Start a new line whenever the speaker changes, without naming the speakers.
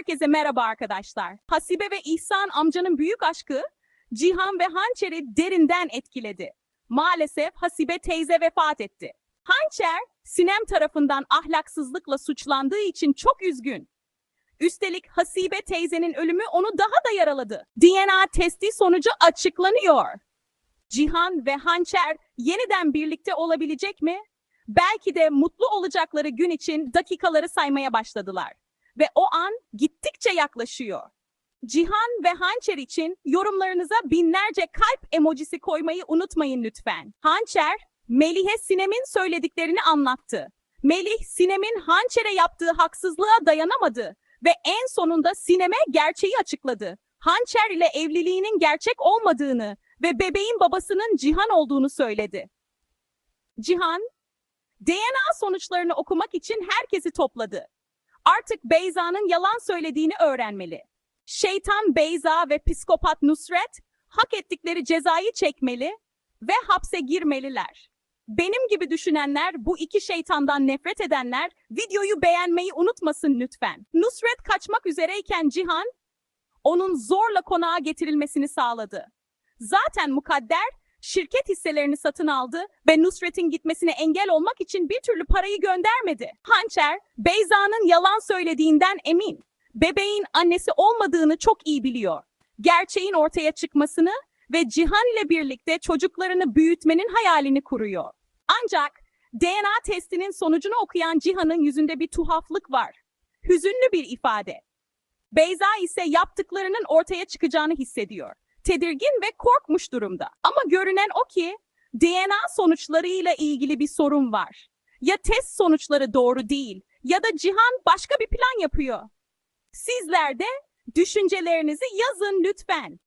Herkese merhaba arkadaşlar. Hasibe ve İhsan amcanın büyük aşkı Cihan ve Hançer'i derinden etkiledi. Maalesef Hasibe teyze vefat etti. Hançer, Sinem tarafından ahlaksızlıkla suçlandığı için çok üzgün. Üstelik Hasibe teyzenin ölümü onu daha da yaraladı. DNA testi sonucu açıklanıyor. Cihan ve Hançer yeniden birlikte olabilecek mi? Belki de mutlu olacakları gün için dakikaları saymaya başladılar ve o an gittikçe yaklaşıyor. Cihan ve Hançer için yorumlarınıza binlerce kalp emojisi koymayı unutmayın lütfen. Hançer, Melih'e Sinem'in söylediklerini anlattı. Melih, Sinem'in Hançer'e yaptığı haksızlığa dayanamadı ve en sonunda Sinem'e gerçeği açıkladı. Hançer ile evliliğinin gerçek olmadığını ve bebeğin babasının Cihan olduğunu söyledi. Cihan, DNA sonuçlarını okumak için herkesi topladı. Artık Beyza'nın yalan söylediğini öğrenmeli. Şeytan Beyza ve psikopat Nusret hak ettikleri cezayı çekmeli ve hapse girmeliler. Benim gibi düşünenler, bu iki şeytandan nefret edenler videoyu beğenmeyi unutmasın lütfen. Nusret kaçmak üzereyken Cihan onun zorla konağa getirilmesini sağladı. Zaten mukadder şirket hisselerini satın aldı ve Nusret'in gitmesine engel olmak için bir türlü parayı göndermedi. Hançer, Beyza'nın yalan söylediğinden emin. Bebeğin annesi olmadığını çok iyi biliyor. Gerçeğin ortaya çıkmasını ve Cihan ile birlikte çocuklarını büyütmenin hayalini kuruyor. Ancak DNA testinin sonucunu okuyan Cihan'ın yüzünde bir tuhaflık var. Hüzünlü bir ifade. Beyza ise yaptıklarının ortaya çıkacağını hissediyor tedirgin ve korkmuş durumda. Ama görünen o ki DNA sonuçlarıyla ilgili bir sorun var. Ya test sonuçları doğru değil ya da Cihan başka bir plan yapıyor. Sizler de düşüncelerinizi yazın lütfen.